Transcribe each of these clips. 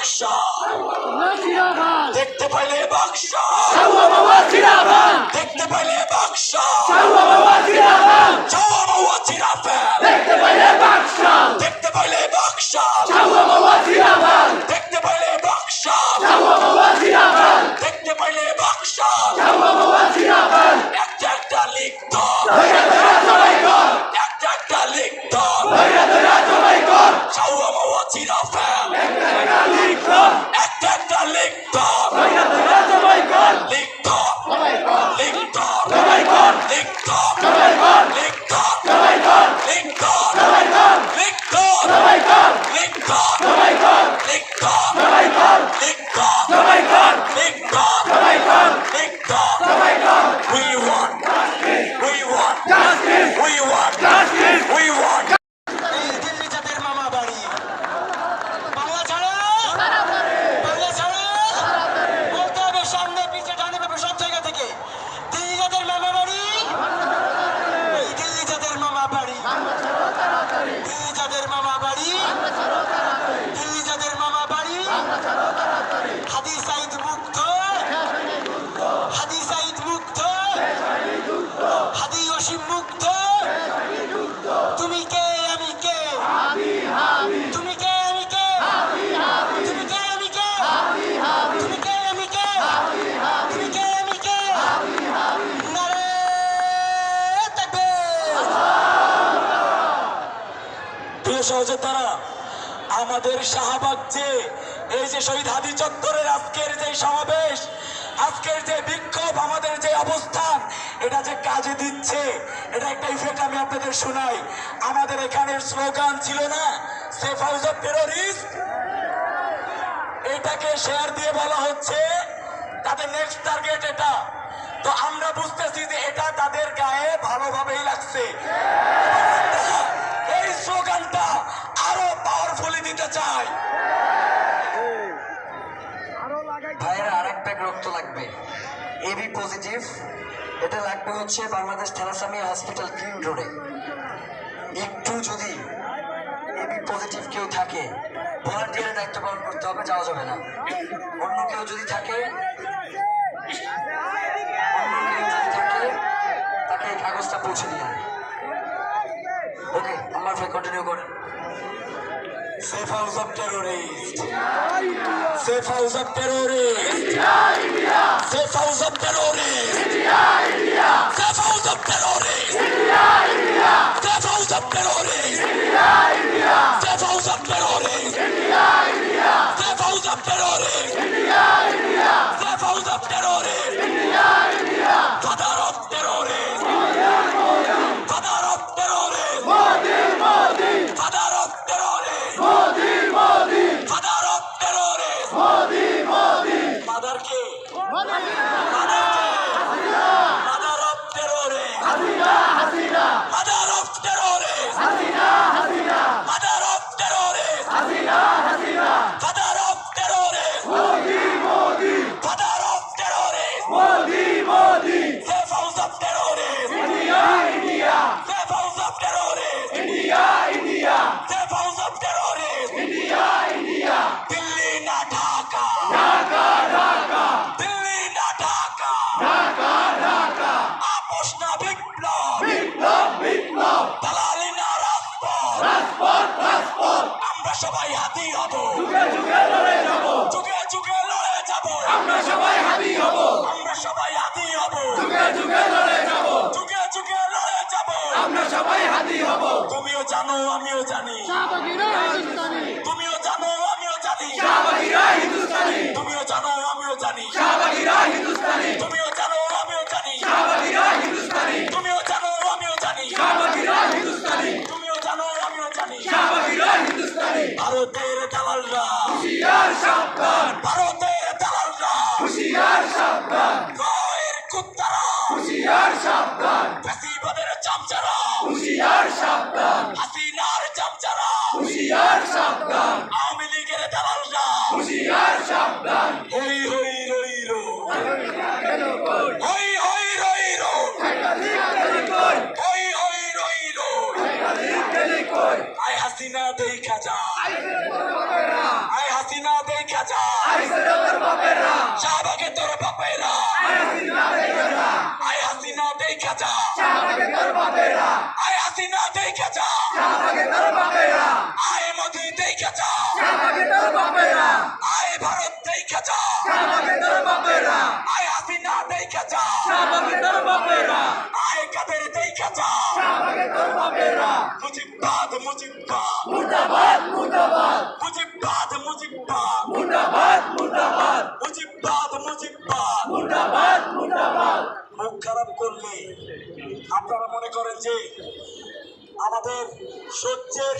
Action! তুমি কে আমি কে? তুমি কে আমি কে? তুমি কে আমি কে? তুমি কে আমি কে? তুমি কে আমি কে? নারে প্রিয় সহযোদ্ধারা আমাদের শাহবাগ যে এই যে শহীদ হাদি চত্বরের আজকের যে সমাবেশ আজকের যে বিক্ষোভ আমাদের যে অবস্থান এটা যে কাজে দিচ্ছে এটা একটা ইফেক্ট আমি আপনাদের শোনাই। আমাদের এখানের স্লোগান ছিল না সেফ হাউস অফ টেরোরিস্ট এটাকে শেয়ার দিয়ে বলা হচ্ছে তাদের নেক্সট টার্গেট এটা। তো আমরা বুঝতেছি যে এটা তাদের গায়ে ভালোভাবেই লাগছে। এই স্লোগানটা আরও পাওয়ারফুলি দিতে চাই। ভাইয়ের আরেকটা গুরুত্ব লাগবে। এবি পজিটিভ এটা লাগবে হচ্ছে বাংলাদেশ থ্যালাসামিয়া হসপিটাল গ্রিন রোডে। একটু যদি এবি পজিটিভ কেউ থাকে ভলান্টিয়ারের দায়িত্ব পালন করতে হবে, যাওয়া যাবে না। অন্য কেউ যদি থাকে, অন্য কেউ যদি তাকে এই কাগজটা পৌঁছে দিয়ে ওকে আমার ভাই কন্টিনিউ করেন। Safe house of terrorist safe house of terrorist safe house of terrorist Hüziyar Şam'dan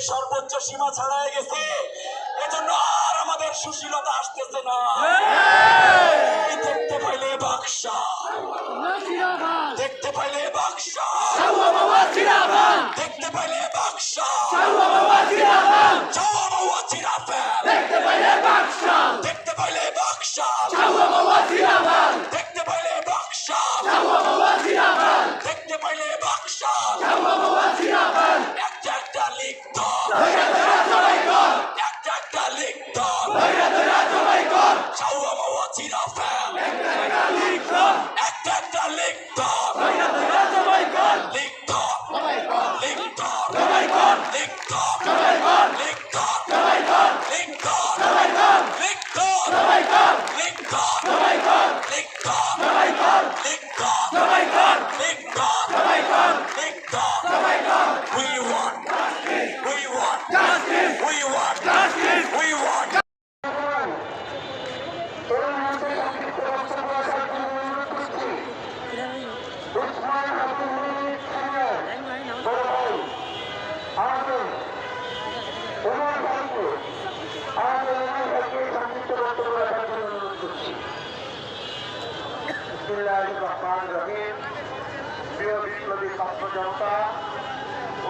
সর্বোচ্চ সীমা ছাড়াই গেছে। এজন্য আর আমাদের সুশীলতা আসতেছে না। দেখতে পাইলে বাক্সা দেখতে পাইলে বাক্সা দেখতে পাইলে বাক্সা দেখতে পাইলে বাদশা দেখতে পাইলে বাক্সা Oh,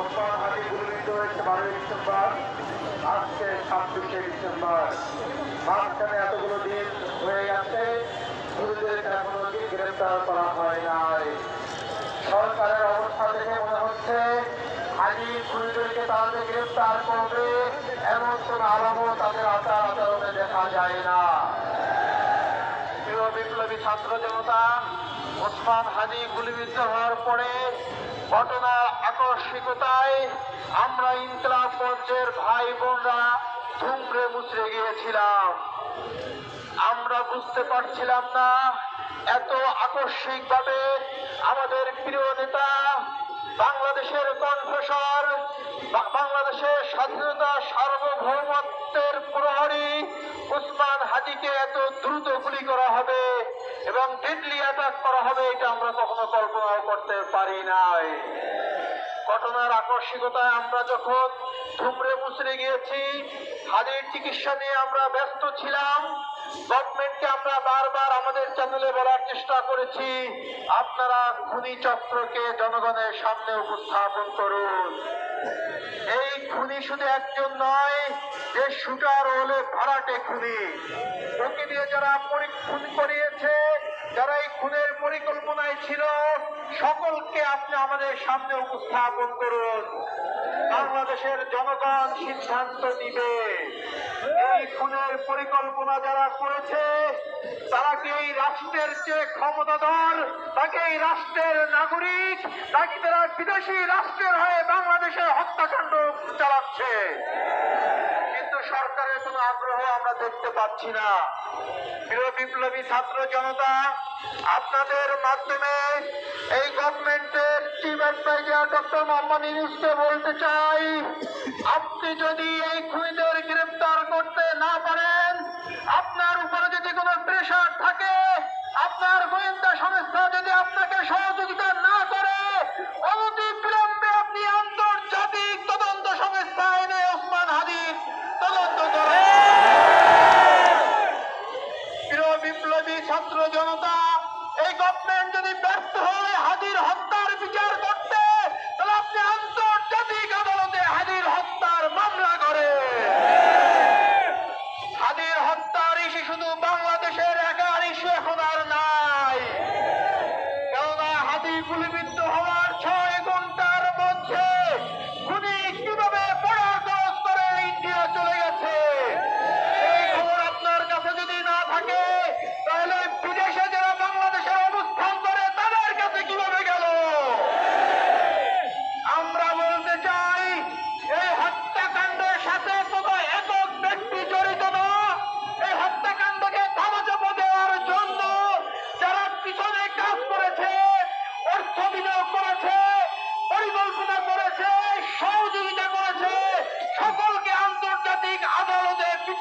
ওসমান হাজি গুলিবিদ্ধ হয়েছে বারোই ডিসেম্বর, আজকে ছাব্বিশে ডিসেম্বর। মাঝখানে এতগুলো দিন হয়ে গেছে গুলিদেরকে এখনও কি গ্রেপ্তার করা হয় নাই। সরকারের অবস্থা দেখে মনে হচ্ছে হাজি খুনিদেরকে তাদের গ্রেপ্তার করবে, এমন কোন আলামত তাদের আচার আচরণে দেখা যায় না। বিপ্লবী ছাত্র জনতা, ওসমান হাজি গুলিবিদ্ধ হওয়ার পরে ঘটনার আকস্মিকতায় আমরা ইনকলাব মঞ্চের ভাই বোনরা ধুমড়ে মুচড়ে গিয়েছিলাম। আমরা বুঝতে পারছিলাম না এত আকস্মিক ভাবে আমাদের প্রিয় নেতা বাংলাদেশের কণ্ঠস্বর বাংলাদেশের স্বাধীনতা সার্বভৌমত্বের প্রহরী উসমান হাজিকে এত দ্রুত গুলি করা হবে এবং ডেডলি অ্যাটাক করা হবে, এটা আমরা কখনো কল্পনাও করতে পারি নাই। ঘটনার আকস্মিকতায় আমরা যখন ধুমড়ে মুচড়ে গিয়েছি হাজির চিকিৎসা নিয়ে আমরা ব্যস্ত ছিলাম। গভর্নমেন্টকে আমরা বারবার আমাদের চ্যানেলে বলার চেষ্টা করেছি, আপনারা খুনি চক্রকে জনগণের সামনে উপস্থাপন করুন। এই খুনি শুধু একজন নয়, যে শুটার হলে ভাড়াটে খুনি। ওকে দিয়ে যারা খুন করিয়েছে যারা এই খুনের পরিকল্পনায় ছিল, সকলকে আপনি আমাদের সামনে উপস্থাপন করুন। বাংলাদেশের জনগণ সিদ্ধান্ত নিবে। এই খুনের পরিকল্পনা যারা করেছে, তারা কি এই রাষ্ট্রের যে ক্ষমতাধর? তাকে এই রাষ্ট্রের নাগরিক? নাকি তারা বিদেশি রাষ্ট্রের হয়ে বাংলাদেশে হত্যাকাণ্ড চালাচ্ছে? সরকারের কোনো আগ্রহ আমরা দেখতে পাচ্ছি না। প্রিয় বিপ্লবী ছাত্র জনতা, আপনাদের মাধ্যমে এই গভর্নমেন্টের চিফ অ্যাডভাইজার ডক্টর মোহাম্মদ ইউনুসকে বলতে চাই, আপনি যদি এই খুনিদের গ্রেপ্তার করতে না পারেন, আপনার উপরে যদি কোনো প্রেশার থাকে, আপনার গোয়েন্দা সংস্থা যদি আপনাকে সহযোগিতা না করে অনতি বিলম্বে আপনি আন্তর্জাতিক তদন্ত সংস্থা এনে ওসমান হাদির তদন্ত করেন প্রিয় বিপ্লবী ছাত্র জনতা, এই গভর্নমেন্ট যদি ব্যর্থ হয়, হাজির হত্যার বিচার করতে, তাহলে আপনি আন্তর্জাতিক আদালতে হাজির হত্যার মামলা করে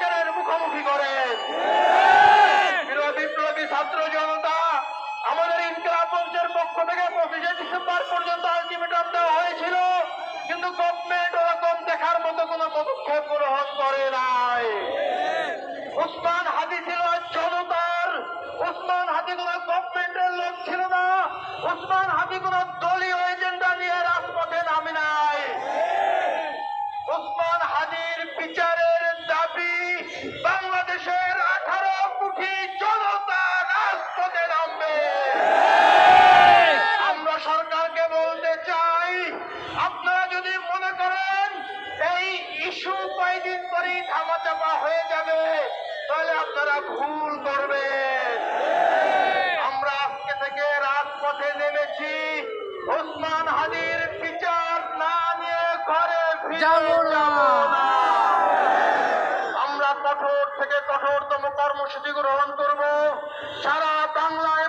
মুখোমুখি করেন প্রিয় বিপ্লবী ছাত্র জনতা, আমাদের ইনকলাব মঞ্চের পক্ষ থেকে পঁচিশে ডিসেম্বর পর্যন্ত আলটিমেটাম দেওয়া হয়েছিল, কিন্তু গভর্নমেন্ট ওরকম দেখার মতো কোনো পদক্ষেপ গ্রহণ করে নাই। উসমান হাদি ছিল জনতার, উসমান হাদি কোন গভর্নমেন্টের লোক ছিল না, উসমান হাদি কোন দলীয় এজেন্ডা কঠোরতম কর্মসূচি গ্রহণ করব। সারা বাংলায়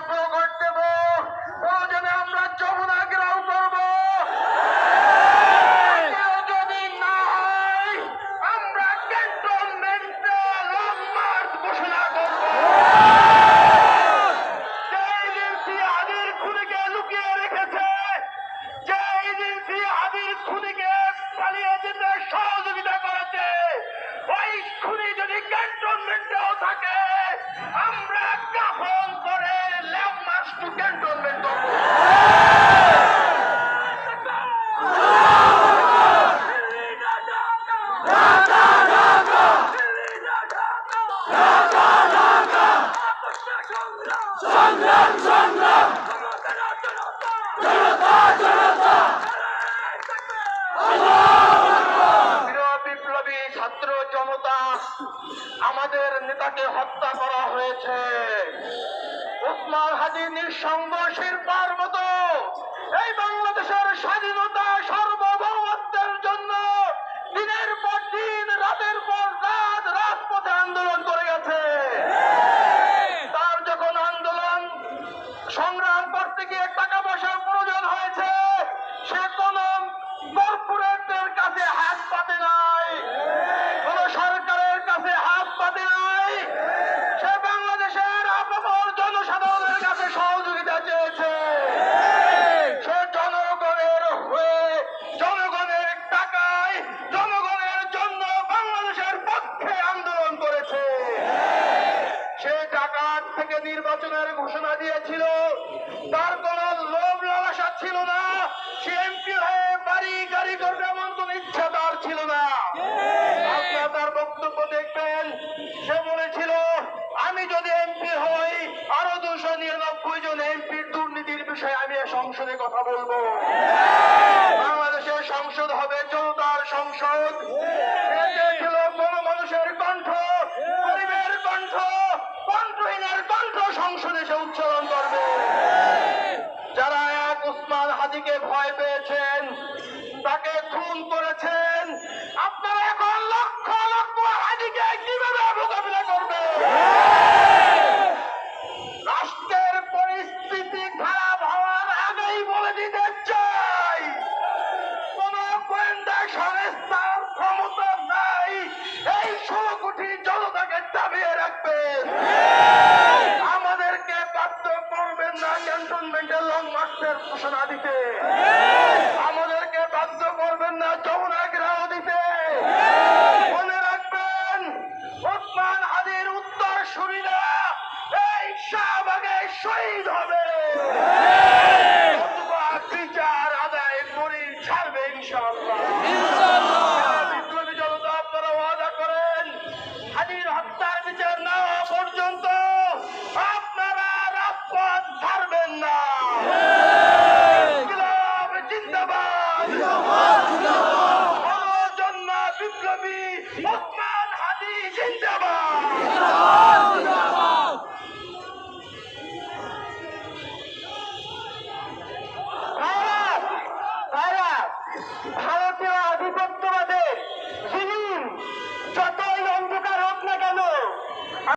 আমাদের নেতাকে হত্যা করা হয়েছে। উসমান হাজি নিঃসঙ্গ শিল্পার মতো এই বাংলাদেশের স্বাধীনতা সার্বভৌমত্বের ছিল না। সে এমপি হয়ে বাড়ি গাড়ি করবে এমন ইচ্ছা তার ছিল না। তার বক্তব্য দেখবেন। সে বলেছিল, আমি যদি এমপি হই, আরও দুশো নিরানব্বই জন এমপির দুর্নীতির বিষয়ে আমি সংসদে কথা বলব। বাংলাদেশের সংসদ হবে জনতার সংসদ। চেয়েছিল কোন মানুষের কণ্ঠ, গরিবের কণ্ঠ, কণ্ঠহীনের কণ্ঠ সংসদে সে উচ্চারণ মাওবাদীকে ভয় পেয়েছেন তাকে খুন করেছেন। আপনারা এখন লক্ষ লক্ষ হাজিকে কীভাবে মোকাবিলা করবেন? পারবেন না ক্যান্টনমেন্টে লং মার্চের ঘোষণা দিতে আমাদেরকে বাধ্য করবেন না যমুনা গ্রাহ দিতে